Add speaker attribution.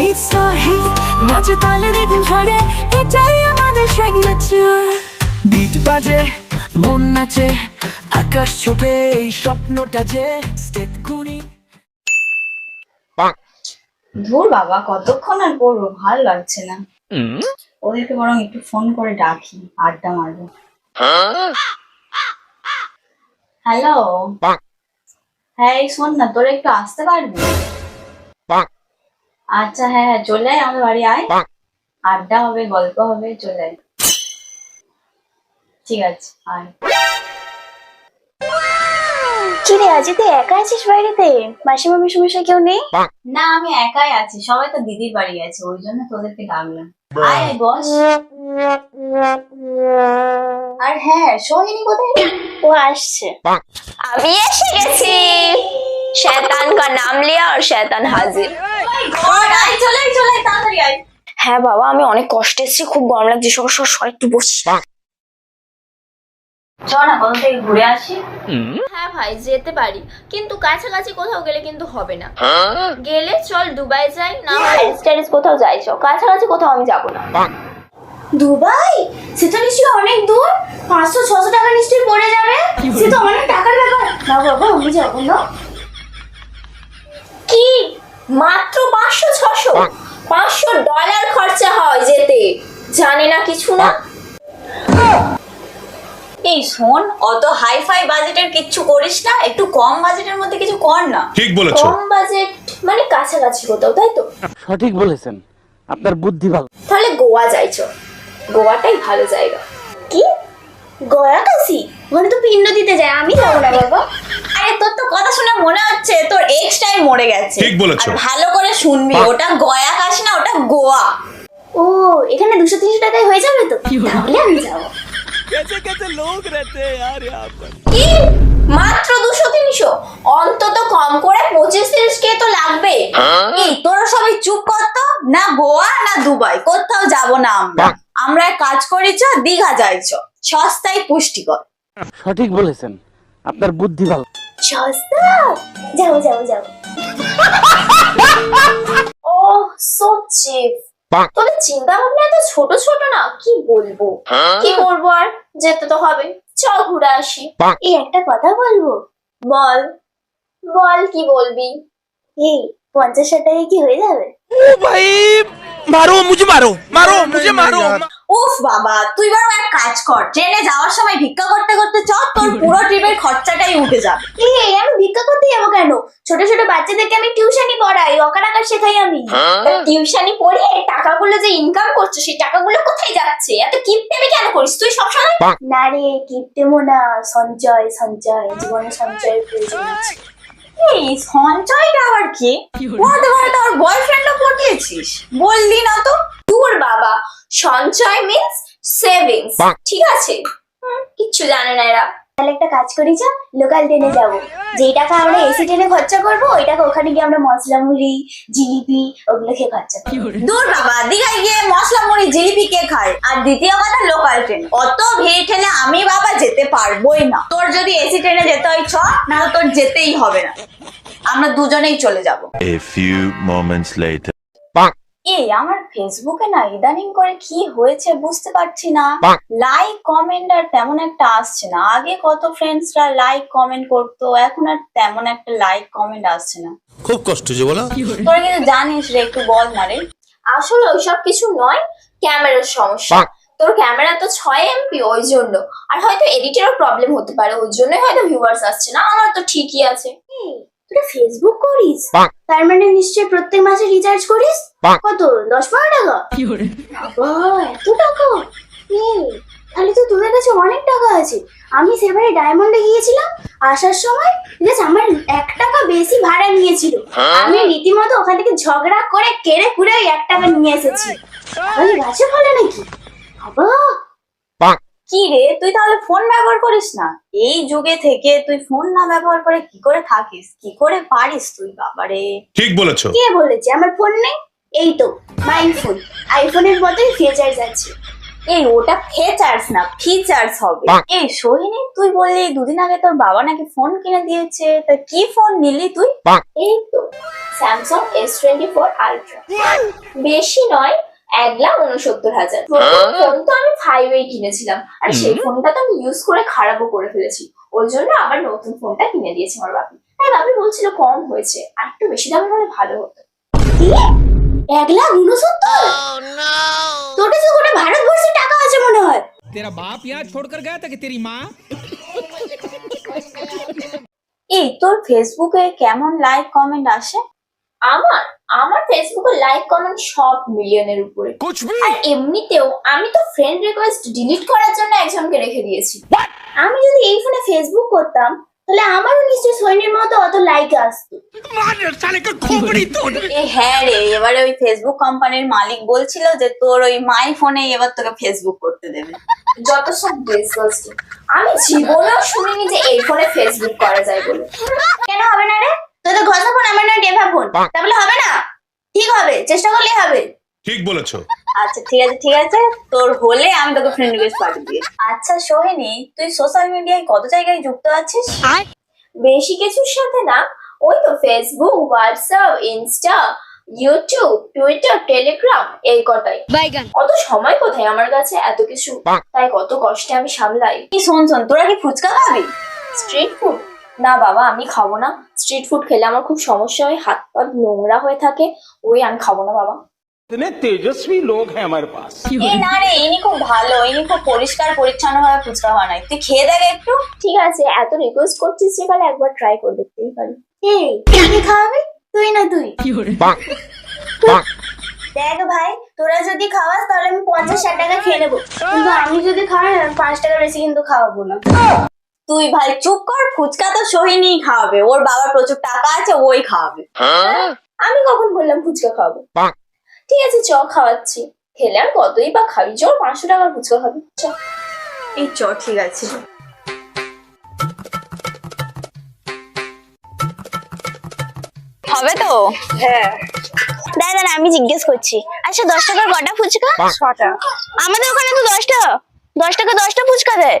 Speaker 1: এই সাহি নাচে তালে রিদিম ধরে এটাই আমাদের সিগনেচার বিট বাজে মন নাচে আকাশ ছোপে এই স্বপ্নটা যে স্টেট গুনি
Speaker 2: ধুর বাবা কতক্ষণ আর পড়ব ভালো লাগছে না। ওদেরকে বরং একটু ফোন করে ডাকি আড্ডা মারবো। হ্যালো? হ্যাঁ এই শোন না তোরা একটু আসতে পারবি? আচ্ছা হ্যাঁ হ্যাঁ চলে আয় আমার বাড়ি আয়। আড্ডা হবে গল্প হবে চলে আয়। ঠিক আছে আয়।
Speaker 3: কি রে তুই একা আছিস বাড়িতে? মাসিমা মিশুমিশা কেউ নেই?
Speaker 2: না আমি একাই আছি সবাই তো দিদির বাড়ি আছে ওই জন্য তোদেরকে ডাকলাম। আয় বস। আর হ্যাঁ সোহিনী কোথায়?
Speaker 3: ও আসছে।
Speaker 4: আমি এসে গেছি।
Speaker 2: শয়তান কা নাম লিয়া আর শয়তান হাজির।
Speaker 4: হ্যাঁ বাবা আমি অনেক কষ্টে এসেছি খুব গরম লাগছে সর সর সর একটু বসি
Speaker 2: চ না ঘুরে আসি?
Speaker 4: হ্যাঁ ভাই যেতে পারি কিন্তু কাছাকাছি কোথাও গেলে কিন্তু হবে না। গেলে চল দুবাই যাই না কোথাও যাই চল কাছাকাছি কোথাও আমি যাব না।
Speaker 3: দুবাই? সেটা নিশ্চয়ই অনেক দূর পাঁচশো ছশো টাকা নিশ্চয়ই পড়ে যাবে। সে তো অনেক টাকার ব্যাপার। না বাবা আমি যাব না।
Speaker 4: মাত্র পাঁচশো ছশো। পাঁচশো ডলার খরচা হয় যেতে। জানে না কিছু না।
Speaker 2: এই শোন অত হাই ফাই বাজেটের কিচ্ছু করিস না একটু কম বাজেটের মধ্যে কিছু কর না।
Speaker 5: ঠিক বলেছ।
Speaker 4: কম বাজেট মানে কাছাকাছি কোথাও তাই তো?
Speaker 6: সঠিক বলেছেন। আপনার বুদ্ধি ভালো।
Speaker 4: তাহলে গোয়া যাই চল। গোয়াটাই ভালো জায়গা।
Speaker 3: কি? গয়া কাশি? ওখানে তো পিণ্ড দিতে যায় আমি যাব না বাবা।
Speaker 2: আরে তোর তো কথা শুনে মনে হচ্ছে তোর এক্সটাই মরে গেছে।
Speaker 5: ঠিক বলেছ।
Speaker 2: আর ভালো করে শুনবি ওটা গয়া কাশি না ওটা গোয়া।
Speaker 3: ও এখানে দুশো তিনশো টাকায় হয়ে যাবে তো? তাহলে আমি যাব।
Speaker 4: কি? মাত্র দুশো তিনশো? অন্তত কম করে পঁচিশ তিরিশ কে তো লাগবে।
Speaker 2: এই তোরা সবাই চুপ কর তো। না গোয়া না দুবাই কোথাও যাব না আমরা। আমরা এক কাজ করি চ দীঘা যাই চ। সস্তায় পুষ্টিকর।
Speaker 6: সঠিক বলেছেন। আপনার বুদ্ধি ভালো।
Speaker 3: সস্তা? যাও যাও যাও।
Speaker 4: ও তবে চিন্তা ভাবনা এত ছোট ছোট না কি বলব? হ্যাঁ? কি করব আর? যেতে তো হবে। চ ঘুরে আসি।
Speaker 3: এই একটা কথা বলব?
Speaker 4: বল। বল কি বলবি?
Speaker 3: এই পঞ্চাশ টাকা কি হয়ে যাবে?
Speaker 7: ও ভাই মারো মুঝে মারো মারো মুঝে মারো।
Speaker 2: উফ বাবা তুই বরং এক কাজ কর ট্রেনে যাওয়ার সময় ভিক্ষা করতে করতে চ তোর পুরো ট্রিপের খরচাটাই উঠে যাবে।
Speaker 3: এই আমি ভিক্ষা করতে যাব কেন? ছোট ছোট বাচ্চাদেরকে আমি টিউশনই পড়াই অকার আকার শেখাই আমি।
Speaker 4: টিউশনি পড়িয়ে টাকাগুলো যে ইনকাম করছ সেই টাকাগুলো কোথায় যাচ্ছে? এত কিপটেমি কেন করিস? তুই সবসময়
Speaker 3: না রে কিপ্টেমো না সঞ্চয় সঞ্চয় জীবনে সঞ্চয়ের প্রয়োজন আছে।
Speaker 2: এই সঞ্চয়টা আবার কি? বয়ফ্রেন্ডও পটিয়েছিস? বললি না তো?
Speaker 4: দূর বাবা সঞ্চয় মিন্স সেভিংস ঠিক আছে? কিচ্ছু জানে না এরা।
Speaker 3: তাহলে একটা কাজ করি চা লোকাল ট্রেনে যাব। যেই টাকা আমরা এসি ট্রেনে খরচা করব ওই টাকা ওখানে গিয়ে আমরা মশলা মুড়ি জিলিপি ওগুলো খেয়ে খরচা করব।
Speaker 2: দূর বাবা দীঘায় গিয়ে মশলা মুড়ি জিলিপি কে খায়? আর দ্বিতীয় কথা লোকাল ট্রেন অত ভিড় ঠেলে আমি বাবা যেতে পারবোই না। তোর যদি এসি ট্রেনে যেতে হয় চ না তোর যেতেই হবে না। আমরা দুজনেই চলে যাব. এ আমার ফেসবুকে না ইদানিং করে কি হয়েছে বুঝতে পারছি না। লাইক কমেন্ট আর তেমন একটা আসছে না। আগে কত ফ্রেন্ডসরা লাইক কমেন্ট করতো এখন আর তেমন একটা লাইক কমেন্ট আসছে না।
Speaker 7: খুব কষ্ট যে বলা।
Speaker 2: তোরা কিন্তু জানিস রে একটু বল না রে।
Speaker 4: আসলে ওইসব কিছু নয় ক্যামেরার সমস্যা। তোর ক্যামেরা তো ছয় এমপি ওই জন্য। আর হয়তো এডিটেরও প্রবলেম হতে পারে ওই জন্যই হয়তো ভিউয়ার্স আসছে না। আমার তো ঠিকই আছে।
Speaker 3: তুই ফেসবুক করিস। তার মানে নিশ্চয়ই প্রত্যেক মাসে রিচার্জ করিস? কত? দশ পনেরো টাকা? বাবা, এত টাকা? এই, তাহলে তো তোদের কাছে অনেক টাকা আছে। আমি সেবারে ডায়মন্ডে গিয়েছিলাম আসার সময় আছে আমার এক টাকা বেশি ভাড়া নিয়েছিল। আমি রীতিমতো ওখান থেকে ঝগড়া করে কেড়ে কুড়ে ওই এক টাকা নিয়ে এসেছি। তাহলে গাছে ফলে নাকি? বাবা
Speaker 2: কি রে? তুই তাহলে ফোন ব্যবহার করিস না? এই যুগে থেকে তুই ফোন না ব্যবহার করে কি করে থাকিস? কি করে পারিস তুই বাবারে?
Speaker 5: ঠিক বলেছ।
Speaker 3: কে বলেছে? আমার ফোন নেই? এই তো মাই ফোন আইফোনের মতোই ফিচার্স আছে।
Speaker 2: এই ওটা ফেচার্স না ফিচার্স হবে। এই সোহিনী তুই বললি দুদিন আগে তোর বাবা নাকি ফোন কিনে দিয়েছে। তা কি ফোন নিলি তুই?
Speaker 4: এই তো Samsung S twenty four ultra বেশি নয় এক লাখ উনসত্তর হাজার। হ্যাঁ? ফোন তো আমি ফাইভ এ কিনেছিলাম। আর সেই ফোনটা তো আমি ইউজ করে খারাপও করে ফেলেছি। ওই জন্য আবার নতুন ফোনটা কিনে দিয়েছে আমার বাপি। তাই বাপি বলছিল কম হয়েছে আর একটু বেশি দাম হলে ভালো হতো।
Speaker 3: এক লাখ উনসত্তর? তোর তো গোটা ভারতবর্ষে টাকা আছে মনে হয়।
Speaker 7: তেরা বাপ ইয়া ছোড় কর গায়া তা তেরি মা
Speaker 2: এই তোর ফেসবুকে কেমন লাইক কমেন্ট আসে?
Speaker 4: আমার? আমার ফেসবুকে লাইক কমেন্ট সব মিলিয়নের উপরে। আর এমনিতেও আমি তো ফ্রেন্ড রিকোয়েস্ট ডিলিট করার জন্য একজনকে রেখে দিয়েছি।
Speaker 3: আমি যদি এই ফোনে ফেসবুক করতাম তাহলে আমারও নিশ্চয় সৈনির মতো অত লাইক আসতো।
Speaker 2: হ্যাঁ রে এবারে ওই ফেসবুক কোম্পানির মালিক বলছিল যে তোর ওই মাই ফোনে এবার তোকে ফেসবুক করতে দেবে।
Speaker 4: যত সব আমি জীবনেও শুনিনি যে এই ফোনে ফেসবুক করা যায় বলে।
Speaker 3: কেন হবে না রে? তোর তো ঘষা ফোন আমার নয় ডেভা ফোন। তাহলে হবে না? ঠিক হবে চেষ্টা করলেই হবে।
Speaker 8: ঠিক বলেছ।
Speaker 2: আচ্ছা ঠিক আছে ঠিক আছে। তোর হলে আমি তোকে ফ্রেন্ড রিকোয়েস্ট পাঠিয়ে দিই আচ্ছা সোহিনী তুই সোশ্যাল মিডিয়ায় কত জায়গায় যুক্ত আছিস?
Speaker 4: বেশি কিছুর সাথে না ওই তো Facebook WhatsApp Insta YouTube Twitter Telegram এই কটাই। অত সময় কোথায় আমার কাছে এত কিছু? তাই কত কষ্টে আমি সামলাই।
Speaker 2: কি শোন শোন তোরা কি ফুচকা খাবি?
Speaker 4: স্ট্রিট ফুড না বাবা আমি খাবো না স্ট্রিট ফুড খেলে আমার খুব সমস্যা হয় হাত পা নোংরা হয়ে থাকে ওই আমি খাবো না বাবা
Speaker 6: इतने तेजस्वी लोग हैं हमारे पास
Speaker 2: এ না রে ইনি খুব ভালো ইনি খুব পরিষ্কার পরিচ্ছন্ন ভাবে ফুচকা বানায় তুই খেয়ে দেখ একটু
Speaker 4: ঠিক আছে এত রিকোয়েস্ট করছিস যে কালে একবার ট্রাই করে দেখতেই পারি
Speaker 3: এই তুই খাওয়াবি তুই না তুই দেখ ভাই তোরা যদি খাওয়াস তাহলে আমি পঞ্চাশ ষাট টাকা খেয়ে নেবো কিন্তু আমি যদি খাওয়াই আমি পাঁচ টাকা বেশি কিন্তু খাওয়াবো না
Speaker 2: তুই ভাই চুপ কর ফুচকা তো সোহিনী খাওয়াবে। ওর বাবার প্রচুর টাকা আছে ওই খাওয়াবে।
Speaker 4: আমি কখন বললাম ফুচকা খাব ঠিক আছে চ খাওয়াচ্ছি। খেলে আর কতই বা খাবি? জোর পাঁচশো টাকার ফুচকা খাবি। চ।
Speaker 2: এই চ ঠিক আছে। হবে তো?
Speaker 3: দাঁড়া দাঁড়া আমি জিজ্ঞেস করছি। আচ্ছা দশ টাকার কটা ফুচকা?
Speaker 2: ছটা।
Speaker 3: আমাদের ওখানে তো দশটা। দশ টাকা দশটা ফুচকা দেয়।